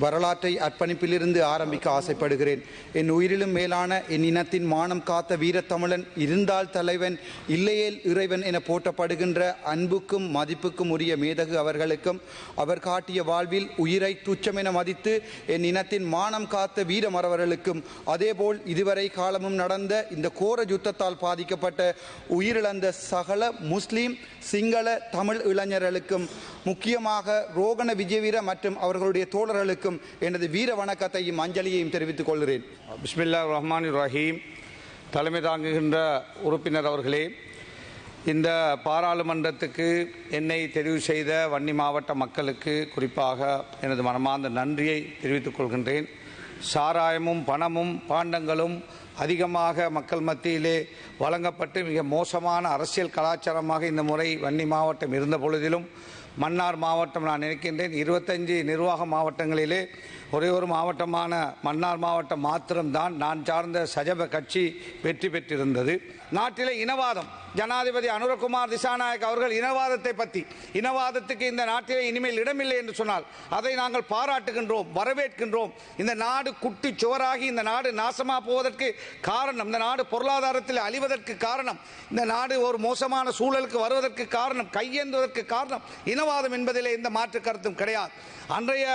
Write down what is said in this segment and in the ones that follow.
வரலாற்றை அர்ப்பணிப்பிலிருந்து ஆரம்பிக்க ஆசைப்படுகிறேன். என் உயிரிலும் மேலான என் இனத்தின் மானம் காத்த வீரத்தமிழன் இருந்தால் தலைவன் இல்லையேல் இறைவன் என போற்றப்படுகின்ற அன்புக்கும் மதிப்புக்கும் உரிய மேதகு அவர்களுக்கும் அவர் காட்டிய வாழ்வில் உயிரை துச்சமென மதித்து என் இனத்தின் மானம் காத்த வீரமரவர்களுக்கும் அதேபோல் இதுவரை காலமும் நடந்த இந்த கோர யுத்தத்தால் பாதிக்கப்பட்ட உயிரிழந்த சகல முஸ்லீம் சிங்கள தமிழ் இளைஞர்களுக்கும் முக்கியமாக ரோகண விஜயவீர மற்றும் அவர்களுடைய தோழர்களுக்கும் எனது வீர வணக்கத்தையும் அஞ்சலியையும் தெரிவித்துக் கொள்கிறேன். பிஸ்மில்லா ரஹ்மான் ரஹீம் தலைமை தாங்குகின்ற உறுப்பினர் அவர்களே இந்த பாராளுமன்றத்துக்கு என்னை தெரிவு செய்த வன்னி மாவட்ட மக்களுக்கு குறிப்பாக எனது மனமார்ந்த நன்றியை தெரிவித்துக் கொள்கின்றேன். சாராயமும் பணமும் பாண்டங்களும் அதிகமாக மக்கள் மத்தியிலே வழங்கப்பட்டு மிக மோசமான அரசியல் கலாச்சாரமாக இந்த முறை வன்னி மாவட்டம் இருந்த பொழுதிலும் மன்னார் மாவட்டம் நான் நினைக்கின்றேன். இருபத்தஞ்சு நிர்வாக மாவட்டங்களிலே ஒரே ஒரு மாவட்டமான மன்னார் மாவட்டம் மாத்திரம்தான் நான் சார்ந்த சஜப கட்சி வெற்றி பெற்றிருந்தது. நாட்டிலே இனவாதம். ஜனாதிபதி அனுரகுமார் திசாநாயக் அவர்கள் இனவாதத்தை பற்றி இனவாதத்துக்கு இந்த நாட்டிலே இனிமேல் இடமில்லை என்று சொன்னால் அதை நாங்கள் பாராட்டுகின்றோம் வரவேற்கின்றோம். இந்த நாடு குட்டி சுவராகி இந்த நாடு நாசமாக போவதற்கு காரணம் இந்த நாடு பொருளாதாரத்தில் அழிவதற்கு காரணம் இந்த நாடு ஒரு மோசமான சூழலுக்கு வருவதற்கு காரணம் கையேந்துவதற்கு காரணம் இனவாதம் என்பதிலே இந்த மாற்று கருத்தும் கிடையாது. அன்றைய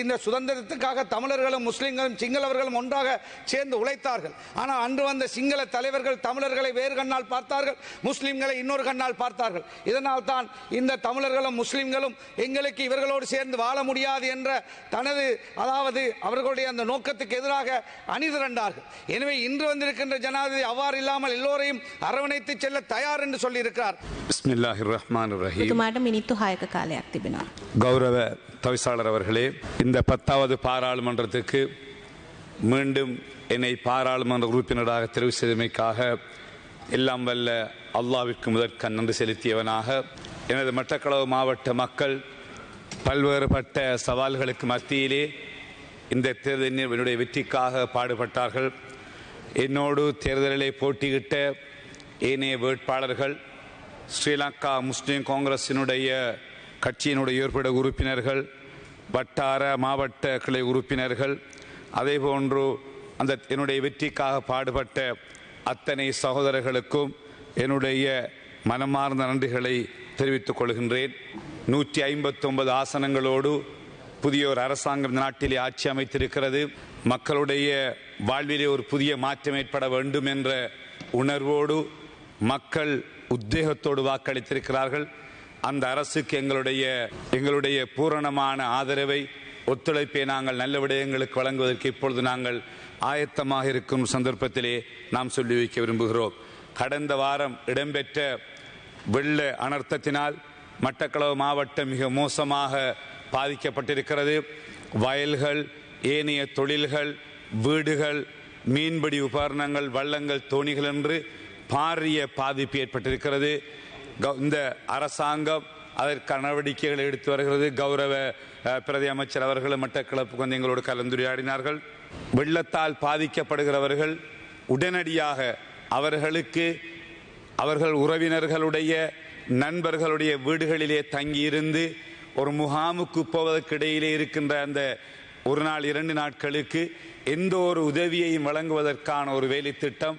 இந்த சுதந்திரத்துக்காக தமிழர்களும் முஸ்லிம்களும் சிங்களவர்களும் ஒன்றாக சேர்ந்து உழைத்தார்கள். ஆனால் அன்று வந்த சிங்கள தலைவர்கள் தமிழர்களை வேறு கண்ணால் பார்த்தார்கள் முஸ்லிம்களை இன்னொரு கண்ணால் பார்த்தார்கள். இதனால் தான் இந்த தமிழர்களும் முஸ்லீம்களும் எங்களுக்கு இவர்களோடு சேர்ந்து வாழ முடியாது என்ற தனது அதாவது அவர்களுடைய அந்த நோக்கத்துக்கு எதிராக அணிதிரண்டார்கள் எனவே இன்று வந்திருக்கின்ற ஜனாதிபதி அவ்வாறு இல்லாமல் எல்லோரையும் அரவணைத்து செல்ல தயார் என்று சொல்லியிருக்கிறார். பிஸ்மில்லாஹி கௌரவ தவிசாளர் அவர்களே இந்த பத்தாவது பாராளுமன்றத்துக்கு மீண்டும் என்னை பாராளுமன்ற உறுப்பினராக தெரிவு செய்தமைக்காக எல்லாம் வல்ல அல்லாவிற்கு முதற்க நன்றி செலுத்தியவனாக எனது மட்டக்களவு மாவட்ட மக்கள் பல்வேறுபட்ட சவால்களுக்கு மத்தியிலே இந்த தேர்தலில் என்னுடைய வெற்றிக்காக பாடுபட்டார்கள். என்னோடு தேர்தலிலே போட்டியிட்ட ஏனைய வேட்பாளர்கள் ஸ்ரீலங்கா முஸ்லீம் காங்கிரஸினுடைய கட்சியினுடைய ஏற்பட உறுப்பினர்கள் வட்டார மாவட்ட கிளை உறுப்பினர்கள் அதேபோன்று அந்த என்னுடைய வெற்றிக்காக பாடுபட்ட அத்தனை சகோதரர்களுக்கும் என்னுடைய மனமார்ந்த நன்றிகளை தெரிவித்துக் கொள்கின்றேன். நூற்றி ஐம்பத்தொன்பது ஆசனங்களோடு புதிய ஒரு அரசாங்கம் நாட்டிலே ஆட்சி அமைத்திருக்கிறது. மக்களுடைய வாழ்விலே ஒரு புதிய மாற்றம் ஏற்பட வேண்டும் என்ற உணர்வோடு மக்கள் உத்வேகத்தோடு வாக்களித்திருக்கிறார்கள். அந்த அரசுக்கு எங்களுடைய எங்களுடைய பூரணமான ஆதரவை ஒத்துழைப்பை நாங்கள் நல்ல விடயங்களுக்கு வழங்குவதற்கு இப்பொழுது நாங்கள் ஆயத்தமாக இருக்கும் சந்தர்ப்பத்திலே நாம் சொல்லி வைக்க விரும்புகிறோம். கடந்த வாரம் இடம்பெற்ற வெள்ள அனர்த்தத்தினால் மட்டக்களவு மாவட்டம் மிக மோசமாக பாதிக்கப்பட்டிருக்கிறது. வயல்கள் ஏனைய தொழில்கள் வீடுகள் மீன்பிடி உபகரணங்கள் வள்ளங்கள் தோணிகள் என்று பாரிய பாதிப்பு ஏற்பட்டிருக்கிறது. இந்த அரசாங்கம் அதற்கான நடவடிக்கைகளை எடுத்து வருகிறது. கௌரவ பிரதி அமைச்சர் அவர்கள் மட்டக்களப்புக்கு வந்து எங்களோடு கலந்துரையாடினார்கள். வெள்ளத்தால் பாதிக்கப்படுகிறவர்கள் உடனடியாக அவர்களுக்கு அவர்கள் உறவினர்களுடைய நண்பர்களுடைய வீடுகளிலே தங்கியிருந்து ஒரு முகாமுக்கு போவதற்கு இடையிலே இருக்கின்ற அந்த ஒரு நாள் இரண்டு நாட்களுக்கு எந்த ஒரு உதவியையும் வழங்குவதற்கான ஒரு வேலை திட்டம்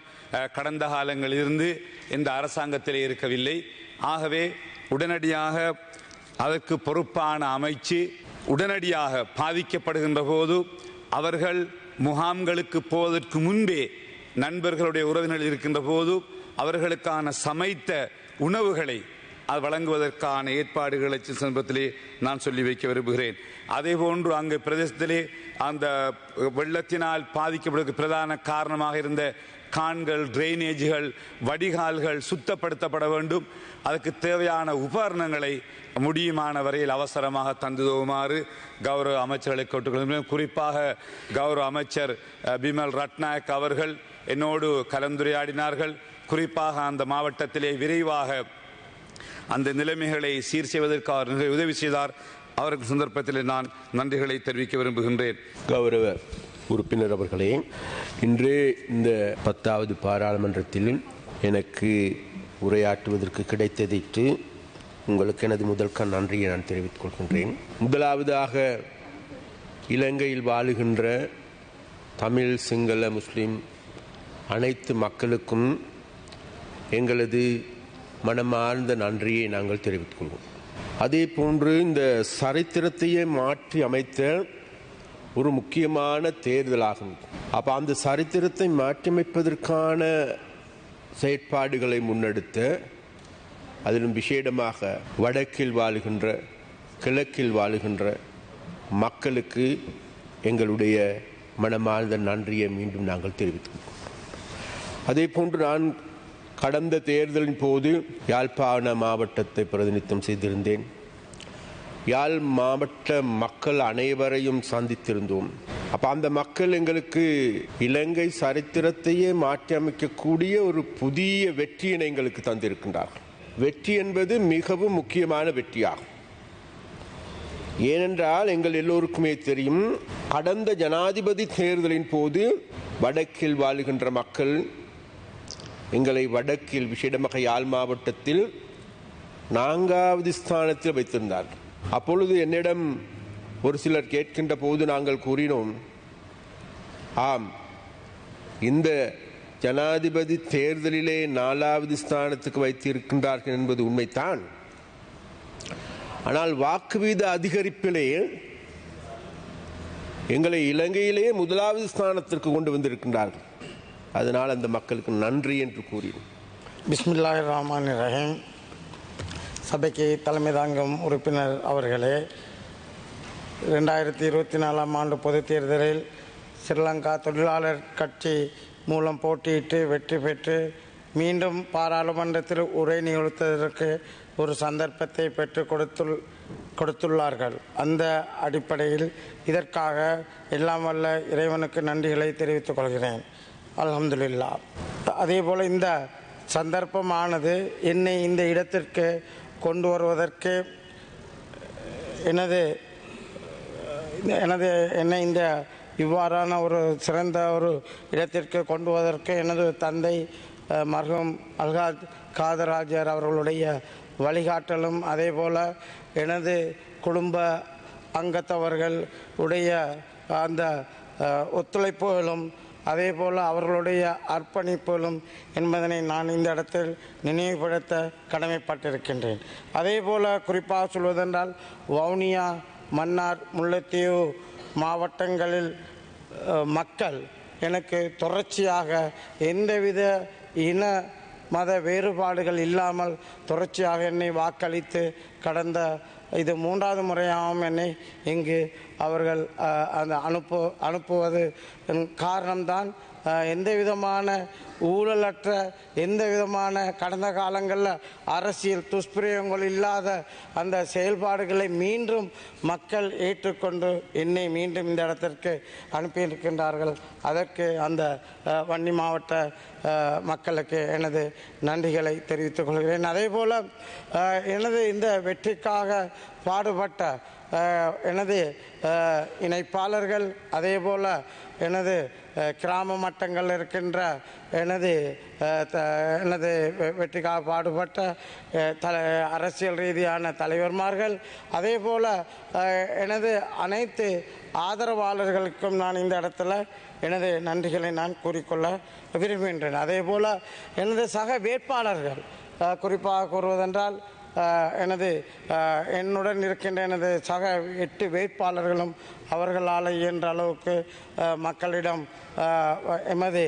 கடந்த காலங்களில் இருந்து இந்த அரசாங்கத்திலே இருக்கவில்லை. ஆகவே உடனடியாக அதற்கு பொறுப்பான அமைச்சு உடனடியாக பாதிக்கப்படுகின்ற போது அவர்கள் முகாம்களுக்கு போவதற்கு முன்பே நண்பர்களுடைய உறவினர்கள் இருக்கின்ற போது அவர்களுக்கான சமைத்த உணவுகளை அது வழங்குவதற்கான ஏற்பாடுகளை சந்தர்ப்பத்திலே நான் சொல்லி வைக்க விரும்புகிறேன். அதே போன்று அங்கு பிரதேசத்திலே அந்த வெள்ளத்தினால் பாதிக்கப்படுவதற்கு பிரதான காரணமாக இருந்த கான்கள் டிரைனேஜ்கள் வடிகால்கள் சுத்தப்படுத்தப்பட வேண்டும். அதுக்கு தேவையான உபகரணங்களை முடியுமான வரையில் அவசரமாக தந்துதவுமாறு கௌரவ அமைச்சர்களை கேட்டுக்கொள்கிறேன். குறிப்பாக கௌரவ அமைச்சர் பிமல் ரட்நாயக் அவர்கள் என்னோடு கலந்துரையாடினார்கள். குறிப்பாக அந்த மாவட்டத்திலே விரைவாக அந்த நிலைமைகளை சீர் செய்வதற்கு அவர் உதவி செய்தார். அவருக்கு சந்தர்ப்பத்தில் நான் நன்றிகளை தெரிவிக்க விரும்புகின்றேன். கௌரவ உறுப்பினர் அவர்களே இன்று இந்த பத்தாவது பாராளுமன்றத்தில் எனக்கு உரையாற்றுவதற்கு கிடைத்ததைத்து உங்களுக்கு எனது முதல் கண் நன்றியை நான் தெரிவித்துக் கொள்கின்றேன். முதலாவதாக இலங்கையில் வாழுகின்ற தமிழ் சிங்கள முஸ்லிம் அனைத்து மக்களுக்கும் எங்களது மனமார்ந்த நன்றியை நாங்கள் தெரிவித்துக் கொள்வோம். அதே போன்று இந்த சரித்திரத்தையே மாற்றி அமைத்த ஒரு முக்கியமான தேர்தலாகும். அப்போ அந்த சரித்திரத்தை மாற்றியமைப்பதற்கான செயற்பாடுகளை முன்னெடுத்த அதிலும் விசேடமாக வடக்கில் வாழுகின்ற கிழக்கில் வாழுகின்ற மக்களுக்கு எங்களுடைய மனமார்ந்த நன்றியை மீண்டும் நாங்கள் தெரிவித்தோம் அதே போன்று நான் கடந்த தேர்தலின் போது யாழ்ப்பாண மாவட்டத்தை பிரதிநிதித்துவம் செய்திருந்தேன். யாழ் மாவட்ட மக்கள் அனைவரையும் சந்தித்திருந்தோம். அப்ப அந்த மக்கள் எங்களுக்கு இலங்கை சரித்திரத்தையே மாற்றியமைக்கக்கூடிய ஒரு புதிய வெற்றியினை எங்களுக்கு தந்திருக்கின்றார்கள். வெற்றி என்பது மிகவும் முக்கியமான வெற்றியாகும். ஏனென்றால் எங்கள் எல்லோருக்குமே தெரியும் கடந்த ஜனாதிபதி தேர்தலின் போது வடக்கில் வாழுகின்ற மக்கள் எங்களை வடக்கில் விஷேடமாக யாழ் மாவட்டத்தில் நான்காவது ஸ்தானத்தில் வைத்திருந்தார்கள். அப்பொழுது என்னிடம் ஒரு சிலர் கேட்கின்ற போது நாங்கள் கூறினோம் ஆம் இந்த ஜனாதிபதி தேர்தலிலே நாலாவது ஸ்தானத்துக்கு வைத்திருக்கின்றார்கள் என்பது உண்மைதான். ஆனால் வாக்கு வீத அதிகரிப்பிலே எங்களை இலங்கையிலேயே முதலாவது ஸ்தானத்திற்கு கொண்டு வந்திருக்கின்றார்கள். அதனால் அந்த மக்களுக்கு நன்றி என்று கூறினோம். பிஸ்மில்லாஹிர் ரஹ்மான் ரஹீம். சபைக்கு தலைமை தாங்கும் உறுப்பினர் அவர்களே ரெண்டாயிரத்தி இருபத்தி நாலாம் ஆண்டு பொதுத் தேர்தலில் ஸ்ரீலங்கா தொழிலாளர் கட்சி மூலம் போட்டியிட்டு வெற்றி பெற்று மீண்டும் பாராளுமன்றத்தில் உரை நிகழ்த்துவதற்கு ஒரு சந்தர்ப்பத்தை பெற்று கொடுத்துள் கொடுத்துள்ளார்கள். அந்த அடிப்படையில் இதற்காக எல்லாம் வல்ல இறைவனுக்கு நன்றிகளை தெரிவித்துக் கொள்கிறேன். அலமதுல்லா அதே போல் இந்த சந்தர்ப்பமானது என்னை இந்த இடத்திற்கு கொண்டு வருவதற்கு எனது எனது என்னை இந்த இவ்வாறான ஒரு சிறந்த ஒரு இடத்திற்கு கொண்டு வருவதற்கு எனது தந்தை மர்ஹம் அல்காத் காதராஜர் அவர்களுடைய வழிகாட்டலும் அதே போல் எனது குடும்ப அங்கத்தவர்கள் உடைய அந்த ஒத்துழைப்புகளும் அதே போல் அவர்களுடைய அர்ப்பணிப்புகளும் என்பதனை நான் இந்த இடத்தில் நினைவுபடுத்த கடமைப்பட்டிருக்கின்றேன். அதே போல் குறிப்பாக சொல்வதென்றால் வவுனியா மன்னார் முல்லைத்தீவு மாவட்டங்களில் மக்கள் எனக்கு தொடர்ச்சியாக எந்தவித இன மத வேறுபாடுகள் இல்லாமல் தொடர்ச்சியாக என்னை வாக்களித்து கடந்த இது மூன்றாவது முறையாகவும் என்னை இங்கு அவர்கள் அந்த அனுப்பு அனுப்புவது காரணம்தான். எந்த விதமான ஊழலற்ற எந்த விதமான கடந்த காலங்களில் அரசியல் துஷ்பிரயோகங்கள் இல்லாத அந்த செயல்பாடுகளை மீண்டும் மக்கள் ஏற்றுக்கொண்டு என்னை மீண்டும் இந்த இடத்திற்கு அனுப்பியிருக்கின்றார்கள் அதற்கு அந்த வன்னி மாவட்ட மக்களுக்கு எனது நன்றிகளை தெரிவித்துக் கொள்கிறேன். அதே போல் எனது இந்த வெற்றிக்காக பாடுபட்ட எனது இணைப்பாளர்கள் அதே போல் எனது கிராம மட்டங்களில் இருக்கின்ற எனது த- எனது வெ- வெற்றிக்காக பாடுபட்ட தல அரசியல் ரீதியான தலைவர்மார்கள். அதே போல் எனது அனைத்து ஆதரவாளர்களுக்கும் நான் இந்த இடத்துல எனது நன்றிகளை நான் கூறிக்கொள்ள விரும்புகின்றேன். அதே போல் எனது சக வேட்பாளர்கள் குறிப்பாக கூறுவதென்றால் எனது என்னுடன் இருக்கின்ற எனது சக எட்டு வேட்பாளர்களும் அவர்களால் இயன்ற அளவுக்கு மக்களிடம் எமது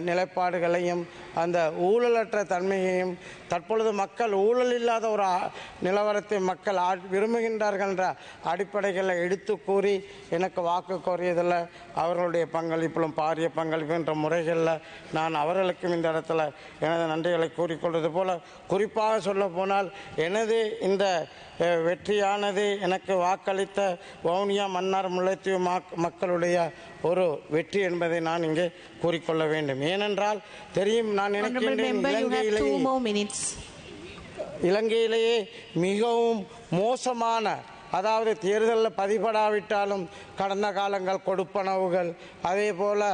நிலைப்பாடுகளையும் அந்த ஊழலற்ற தன்மையையும் தற்பொழுது மக்கள் ஊழல் இல்லாத ஒரு நிலவரத்தை மக்கள் விரும்புகின்றார்கள் என்ற அடிப்படைகளை எடுத்து கூறி எனக்கு வாக்கு கோரியதில் அவர்களுடைய பங்களிப்பிலும் பாரிய பங்களிப்பு என்ற முறைகளில் நான் அவர்களுக்கும் இந்த இடத்துல எனது நன்றிகளை கூறிக்கொள்வது போல குறிப்பாக சொல்ல போனால் எனது இந்த வெற்றியானது எனக்கு வாக்களித்த வவுனியா மன்னார் முல்லைத்தீவு மாக்- மக்களுடைய ஒரு வெற்றி என்பதை நான் இங்கே கூறிக்கொள்ள வேண்டும் ஏனென்றால் தெரியும் நான் நினைக்கின்றேன் இலங்கையிலேயே. இலங்கையிலேயே மிகவும் மோசமான அதாவது தேர்தலில் பதிபடாவிட்டாலும் கடந்த காலங்கள் கொடுப்பனவுகள் அதே போல்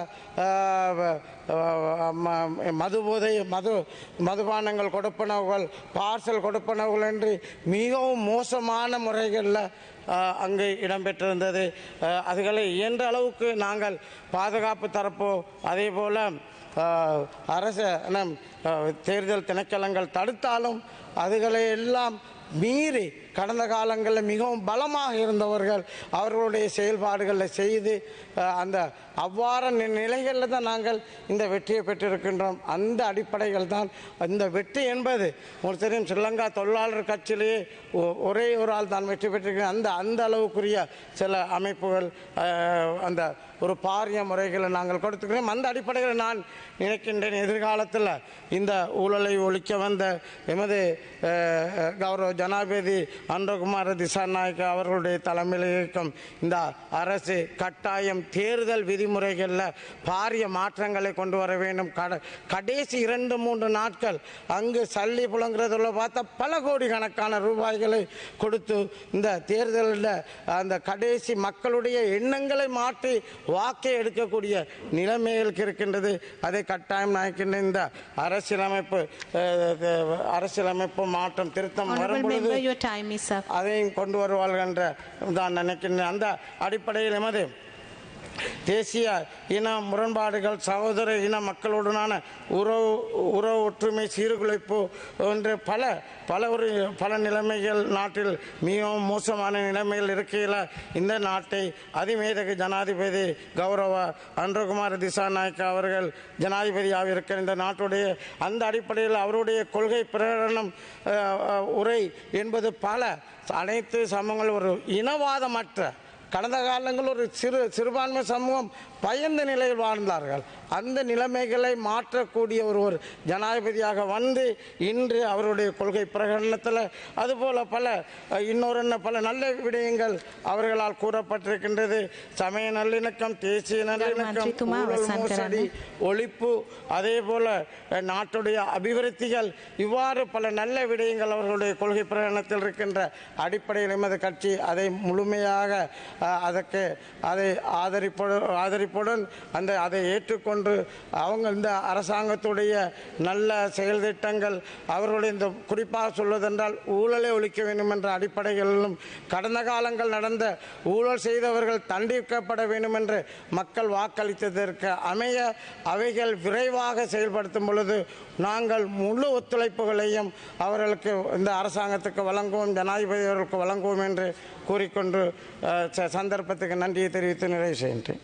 மதுபோதை மது மதுபானங்கள் கொடுப்பனவுகள் பார்சல் கொடுப்பனவுகள் என்று மிகவும் மோசமான முறைகளில் அங்கு இடம்பெற்றிருந்தது. அதுகளை இயன்ற அளவுக்கு நாங்கள் பாதுகாப்பு தரப்போ அதே போல் அரச தேர்தல் திணைக்களங்கள் தடுத்தாலும் அதுகளை எல்லாம் மீறி கடந்த காலங்களில் மிகவும் பலமாக இருந்தவர்கள் அவர்களுடைய செயல்பாடுகளை செய்து அந்த அவ்வாறு நி- நிலைகளில் தான் நாங்கள் இந்த வெற்றியை பெற்றிருக்கின்றோம். அந்த அடிப்படைகள் தான் இந்த வெற்றி என்பது உங்களுக்கு தெரியும் ஸ்ரீலங்கா தொழிலாளர் கட்சியிலேயே ஒ- ஒரே ஒரு ஆள் தான் வெற்றி பெற்றிருக்கிறேன் அந்த அந்த அளவுக்குரிய சில அமைப்புகள் அந்த ஒரு பாரிய முறைகளை நாங்கள் கொடுத்துக்கிறோம் அந்த அடிப்படையில் நான் நினைக்கின்றேன் எதிர்காலத்தில் இந்த ஊழலை ஒழிக்க வந்த எமது கௌரவ ஜனாதிபதி அன்றகுமார திசாநாயக்க அவர்களுடைய தலைமையில் இயக்கம் இந்த அரசு கட்டாயம் தேர்தல் விதிமுறைகளில் பாரிய மாற்றங்களை கொண்டு வர வேண்டும். கட- கடைசி இரண்டு மூன்று நாட்கள் அங்கு சல்லி புலங்கிறதுல பார்த்தா பல கோடி கணக்கான ரூபாய்களை கொடுத்து இந்த தேர்தலில் அந்த கடைசி மக்களுடைய எண்ணங்களை மாற்றி வாக்கை எடுக்கக்கூடிய நிலைமைகளுக்கு இருக்கின்றது. அதை கட்டாயம் நாய்க்கின்ற இந்த அரசியலமைப்பு அரசியலமைப்பு மாற்றம் திருத்தம் Honorable அதையும் கொண்டு வருவார்கள் என்று தான் நினைக்கின்றேன். அந்த அடிப்படையில் எமது தேசிய இன முரண்பாடுகள் சகோதர இன மக்களுடனான உறவு உறவு ஒற்றுமை சீர்குலைப்பு என்று பல பல ஒரு பல நிலைமைகள் நாட்டில் மிகவும் மோசமான நிலைமைகள் இருக்கையில் இந்த நாட்டை அதிமேதக ஜனாதிபதி கௌரவ அன்றகுமார் திசாநாயக்க அவர்கள் ஜனாதிபதியாக இருக்கிற இந்த நாட்டுடைய அந்த அடிப்படையில் அவருடைய கொள்கை பிரகடனம் உரை என்பது பல அனைத்து சமூகங்கள் ஒரு இனவாதமற்ற கடந்த காலங்களில் ஒரு சிறு சிறுபான்மை சமூகம் பயந்த நிலையில் வாழ்ந்தார்கள். அந்த நிலைமைகளை மாற்றக்கூடிய ஒரு ஒரு ஜனாதிபதியாக வந்து இன்று அவருடைய கொள்கை பிரகடனத்தில் அதுபோல பல இன்னொரு என்ன பல நல்ல விடயங்கள் அவர்களால் கூறப்பட்டிருக்கின்றது. சமய நல்லிணக்கம் தேசிய நல்லிணக்கம் மோசடி ஒழிப்பு அதே போல நாட்டுடைய அபிவிருத்திகள் இவ்வாறு பல நல்ல விடயங்கள் அவர்களுடைய கொள்கை பிரகடனத்தில் இருக்கின்ற அடிப்படையில் எமது கட்சி அதை முழுமையாக அதற்கு அதை ஆதரிப்பு ஆதரிப்புடன் அந்த அதை ஏற்றுக்கொண்டு அவங்க இந்த அரசாங்கத்துடைய நல்ல செயல் திட்டங்கள் அவர்களுடைய இந்த குறிப்பாக சொல்வதென்றால் ஊழலை ஒழிக்க வேண்டும் என்ற அடிப்படைகளிலும் கடந்த காலங்கள் நடந்த ஊழல் செய்தவர்கள் தண்டிக்கப்பட வேண்டும் என்று மக்கள் வாக்களித்ததற்கு அமைய அவைகள் விரைவாக செயல்படுத்தும் பொழுது நாங்கள் முழு ஒத்துழைப்புகளையும் அவர்களுக்கு இந்த அரசாங்கத்துக்கு வழங்குவோம் ஜனாதிபதி அவர்களுக்கு வழங்குவோம் என்று கூறிக்கொண்டு ச- சந்தர்ப்பத்துக்கு நன்றியை தெரிவித்து நிறைவு செய்கின்றேன்.